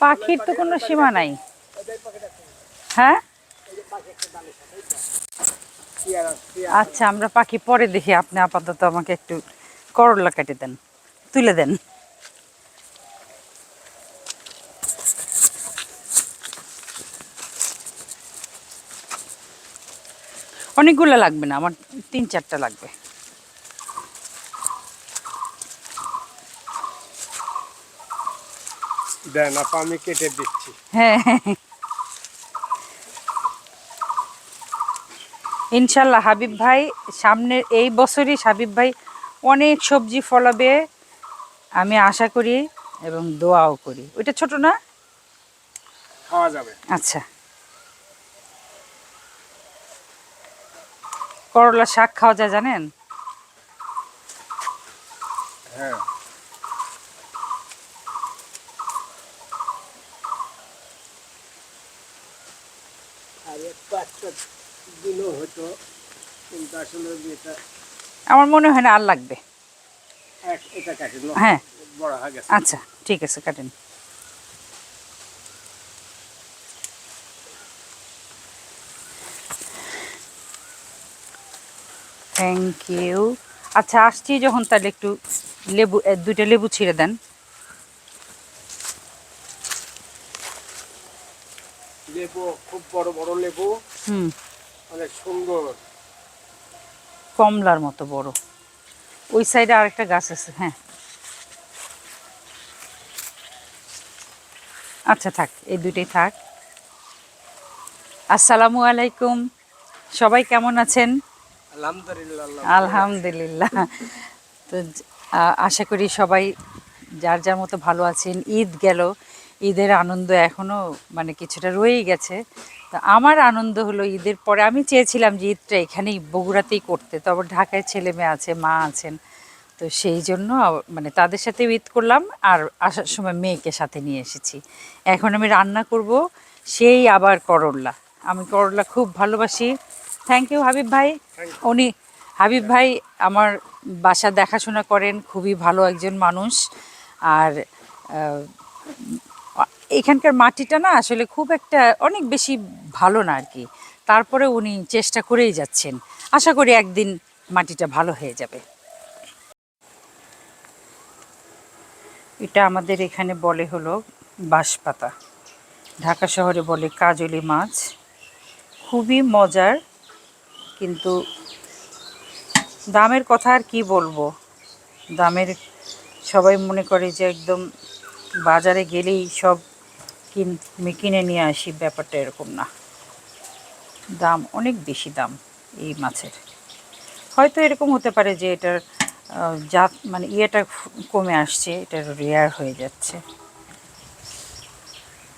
পাখির তো কোনো সীমা নাই। হ্যাঁ? আচ্ছা আমরা পাখি পরে দেখি। আপনি আপাতত আমাকে একটু করলা কেটে দেন, তুলে দেন। অনেকগুলো লাগবে না, আমার তিন চারটা লাগবে। দেন আপা আমি কেটে দিচ্ছি। হ্যাঁ। ইনশাল্লাহ হাবিব ভাই সামনের এই বছরই হাবিব ভাই অনেক সবজি ফলাবে আমি আশা করি এবং দোয়াও করি। ওইটা ছোট না? খাওয়া যাবে। আচ্ছা। করলা শাক খাওয়া যায় জানেন? হ্যাঁ আর একটু একটা দিনও হতো কিন্তু আসলে এটা আমার মনে হয় না আর লাগবে। এটা কাটে না হ্যাঁ। বড় হয়ে গেছে। আচ্ছা ঠিক আছে কাটেন। থ্যাংক ইউ আচ্ছা আসছি যখন তাহলে একটু লেবু দুইটা লেবু ছিঁড়ে দেন। লেবু খুব বড় বড় লেবু। হুম। অনেক সুন্দর। কমলার মতো বড়। ওই সাইডে আরেকটা গাছ আছে হ্যাঁ। আচ্ছা থাক এই দুইটাই থাক। আসসালামু আলাইকুম। সবাই কেমন আছেন? আলহামদুলিল্লাহ আলহামদুলিল্লাহ। তো আশা করি সবাই যার যার মতো ভালো আছেন ঈদ গেল। ঈদের আনন্দ এখনও মানে কিছুটা রয়েই গেছে। তো আমার আনন্দ হলো ঈদের পরে আমি চেয়েছিলাম যে ঈদটা এখানেই বগুড়াতেই করতে। তো আবার ঢাকায় ছেলে মেয়ে আছে মা আছেন। তো সেই জন্য মানে তাদের সাথে ঈদ করলাম আর আসার সময় মেয়েকে সাথে নিয়ে এসেছি। এখন আমি রান্না করব সেই আবার করল্লা আমি করল্লা খুব ভালোবাসি। থ্যাংক ইউ হাবিব ভাই। উনি হাবিব ভাই আমার বাসা দেখাশোনা করেন খুবই ভালো একজন মানুষ। আর এখানকার মাটিটা না আসলে খুব একটা, অনেক বেশি ভালো না আর কি। তারপরে উনি চেষ্টা করেই যাচ্ছেন। আশা করি একদিন মাটিটা ভালো হয়ে যাবে। এটা আমাদের এখানে বলে হলো বাঁশপাতা। ঢাকা শহরে বলে কাজলি মাছ। খুবই মজার, কিন্তু দামের কথা আর কি বলব? দামের সবাই মনে করে যে একদম বাজারে গেলেই সব কিন নিয়ে আসি, ব্যাপারটা এরকম না। দাম অনেক বেশি দাম এই মাছের। হয়তো এরকম হতে পারে যে এটার জাত মানে ইয়েটা কমে আসছে এটার রেয়ার হয়ে যাচ্ছে।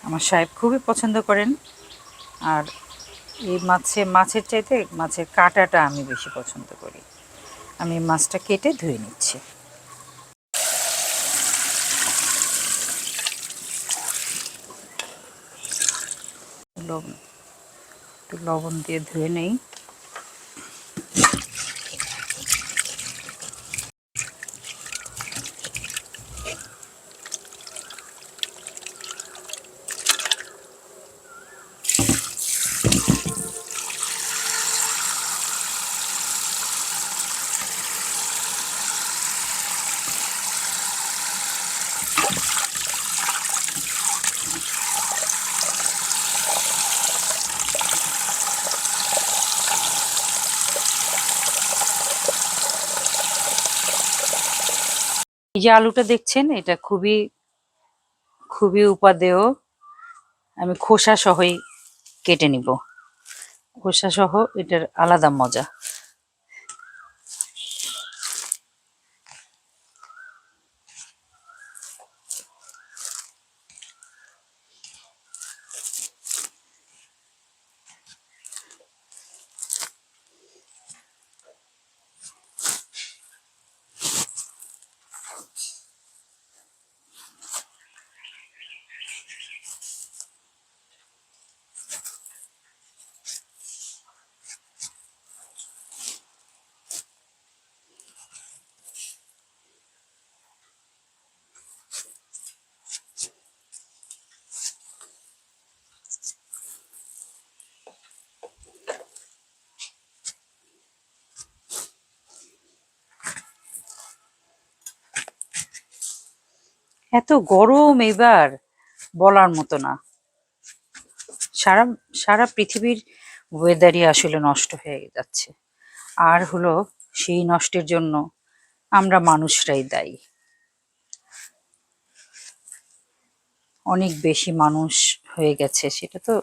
আমার সাহেব খুবই পছন্দ করেন। আর এই মাছে, মাছের চাইতে মাছের কাঁটাটা আমি বেশি পছন্দ করি। আমি মাছটা কেটে ধুয়ে নিচ্ছি। লবণ একটু লবণ দিয়ে ধুয়ে নেই। এই যে আলুটা দেখছেন, এটা খুবই খুবই উপাদেয়। আমি খোসা সহই কেটে নিব। খোসা সহ এটার আলাদা মজা। এত গরম এবার, বলার মতো না। সারা সারা পৃথিবীর ওয়েদারই আসলে নষ্ট হয়ে যাচ্ছে। আর হলো, সেই নষ্টের জন্য আমরা মানুষরাই দায়ী। অনেক বেশি মানুষ হয়ে গেছে, সেটা তো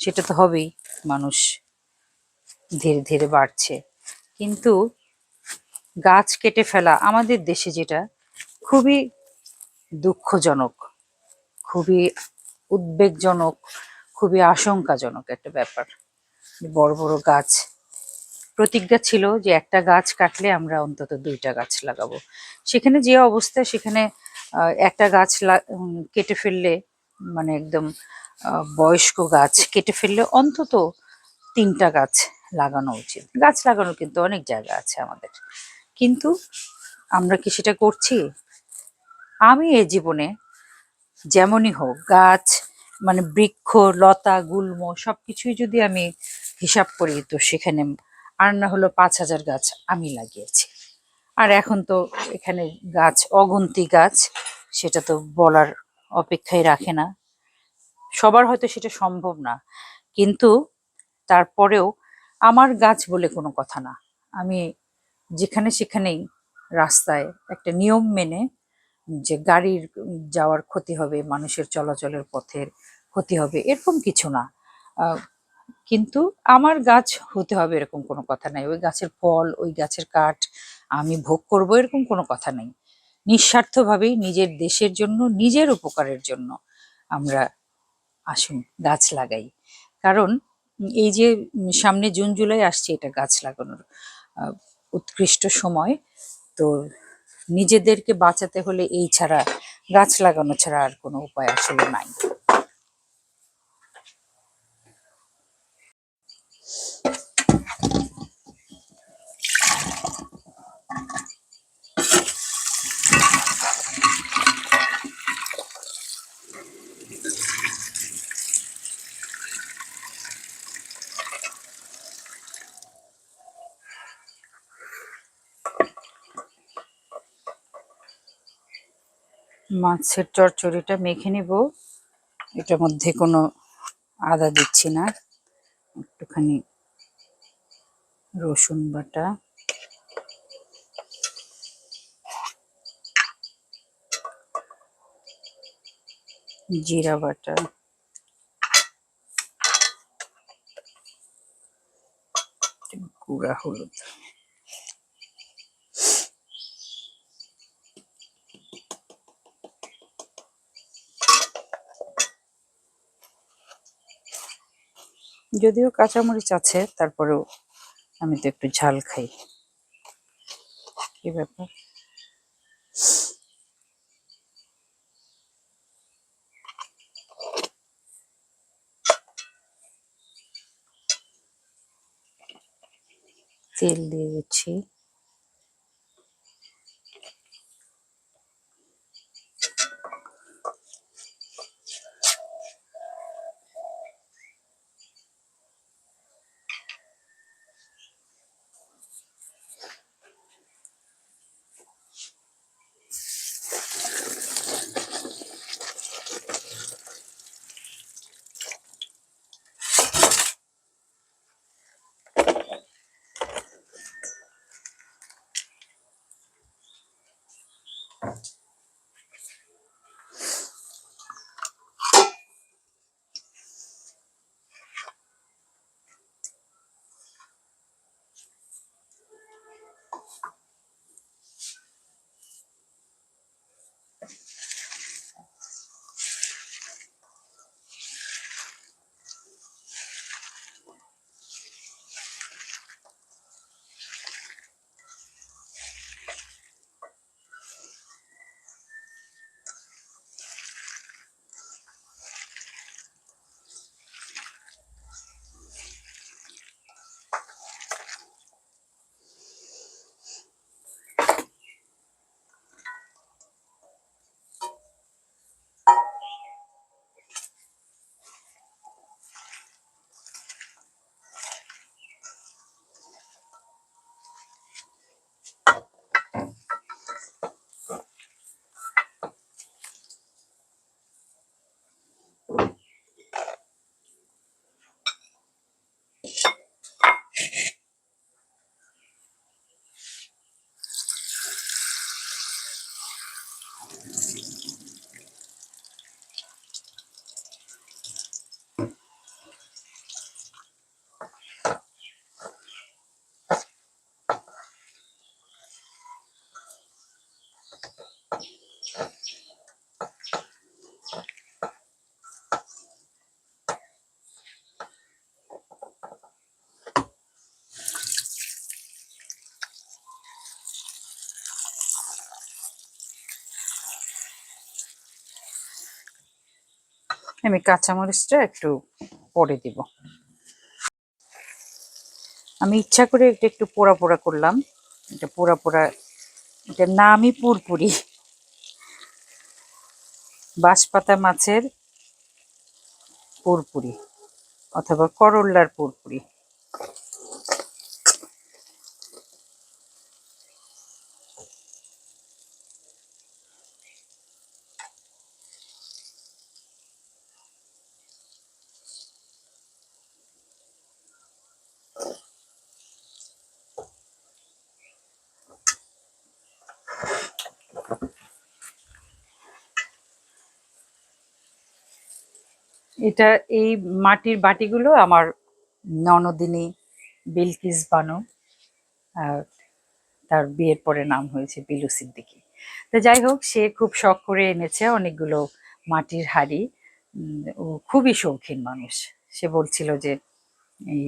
সেটা তো হবেই। মানুষ ধীরে ধীরে বাড়ছে। কিন্তু গাছ কেটে ফেলা আমাদের দেশে যেটা খুবই দুঃখজনক, খুবই উদ্বেগজনক, খুবই আশঙ্কাজনক একটা ব্যাপার। বড় বড় গাছ। প্রতিজ্ঞা ছিল যে একটা গাছ কাটলে আমরা অন্তত দুইটা গাছ লাগাবো। সেখানে যে অবস্থা, সেখানে একটা গাছ কেটে ফেললে মানে একদম বয়স্ক গাছ কেটে ফেললে অন্তত তিনটা গাছ লাগানো উচিত। গাছ লাগানোর কিন্তু অনেক জায়গা আছে আমাদের। কিন্তু আমরা কি সেটা করছি? আমি এ জীবনে যেমনই হোক, গাছ মানে বৃক্ষ, লতা, গুল্ম সব কিছুই যদি আমি হিসাব করি, তো সেখানে আর না হলো পাঁচ হাজার গাছ আমি লাগিয়েছি। আর এখন তো এখানে গাছ, অগুন্তি গাছ, সেটা তো বলার অপেক্ষায় রাখে না। সবার হয়তো সেটা সম্ভব না, কিন্তু তারপরেও আমার গাছ বলে কোনো কথা না। আমি যেখানে সেখানেই রাস্তায় একটা নিয়ম মেনে যে গাড়ির যাওয়ার ক্ষতি হবে, মানুষের চলাচলের পথের ক্ষতি হবে, এরকম কিছু না। কিন্তু আমার গাছ হতে হবে এরকম কোনো কথা নাই। ওই গাছের ফল, ওই গাছের কাঠ আমি ভোগ করব এরকম কোনো কথা নেই। নিঃস্বার্থভাবেই নিজের দেশের জন্য, নিজের উপকারের জন্য আমরা আসুন গাছ লাগাই। কারণ এই যে সামনে জুন, জুলাই আসছে, এটা গাছ লাগানোর উৎকৃষ্ট সময়। তো নিজেদেরকে বাঁচাতে হলে এই ছাড়া গাছ লাগানো ছাড়া আর কোনো উপায় আসলে নাই। মাছের চচ্চড়িটা মেখে নিব। এটার মধ্যে কোনো আদা দিচ্ছি না। একটুখানি রসুন বাটা। জিরা বাটা। গুঁড়া হলুদ। যদিও কাঁচামরিচ আছে তারপরেও আমি তো একটু ঝাল খাই। কি ব্যাপার? তেল দিয়ে দিচ্ছি আমি কাঁচামরিচটা একটু পরে দিব। আমি ইচ্ছা করে এটা একটু পোড়া পোড়া করলাম। এটা পোড়া পোড়া, এটার নামই পুরপুরি। বাঁশপাতা মাছের পুরপুরি অথবা করল্লার পুরপুরি। এটা এই মাটির বাটিগুলো আমার ননদিনী বিলকিস বানু তার বিয়ের পরে নাম হয়েছে বিলু সিদ্দিকি। তো যাই হোক, সে খুব শখ করে এনেছে অনেকগুলো মাটির হাড়ি। ও খুবই শৌখিন মানুষ। সে বলছিল যে, এই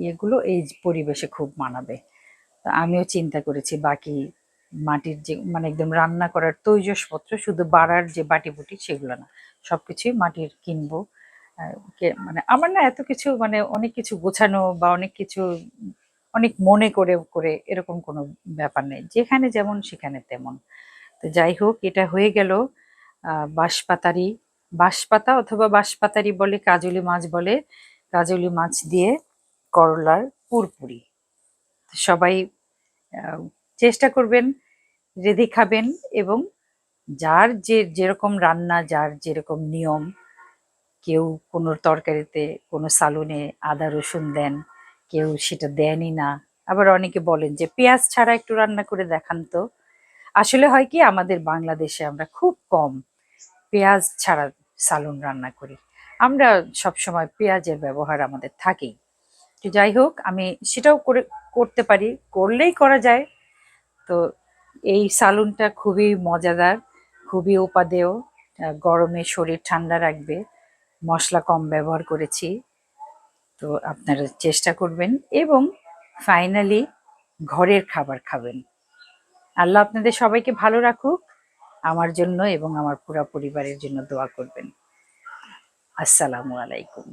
ইয়েগুলো এই পরিবেশে খুব মানাবে। আমিও চিন্তা করেছি, বাকি মাটির যে মানে একদম রান্না করার তৈজসপত্র, শুধু বাড়ার যে বাটি বুটি সেগুলো না সব কিছুই মাটির কিনবো। মানে আমার না এত কিছু মানে অনেক কিছু গোছানো বা অনেক কিছু, অনেক মনে করে করে এরকম কোনো ব্যাপার নেই। যেখানে যেমন, সেখানে তেমন। তো যাই হোক, এটা হয়ে গেল বাঁশপাতারি। বাঁশপাতা অথবা বাঁশপাতারি বলে কাজলি মাছ বলে, কাজলি মাছ দিয়ে করলার পুরপুরি। সবাই চেষ্টা করবেন, রেঁধে খাবেন এবং যার যে, যেরকম রান্না, যার যেরকম নিয়ম কেউ কোনো তরকারিতে কোনো সালুনে আদা রসুন দেন, কেউ সেটা দেনই না। আবার অনেকে বলেন যে, পেঁয়াজ ছাড়া একটু রান্না করে দেখান তো। আসলে হয় কি, আমাদের বাংলাদেশে আমরা খুব কম পেঁয়াজ ছাড়া সালুন রান্না করি। আমরা সব সময় পেঁয়াজের ব্যবহার আমাদের থাকেই। তো যাই হোক, আমি সেটাও করে, করতে পারি, করলেই করা যায়। তো এই সালুনটা খুবই মজাদার, খুবই উপাদেয় গরমে শরীর ঠান্ডা রাখবে। মশলা কম ব্যবহার করেছি। তো আপনারা চেষ্টা করবেন এবং ফাইনালি ঘরের খাবার খাবেন। আল্লাহ আপনাদের সবাইকে ভালো রাখুক, আমার জন্য এবং আমার পুরা পরিবারের জন্য দোয়া করবেন। আসসালামু আলাইকুম।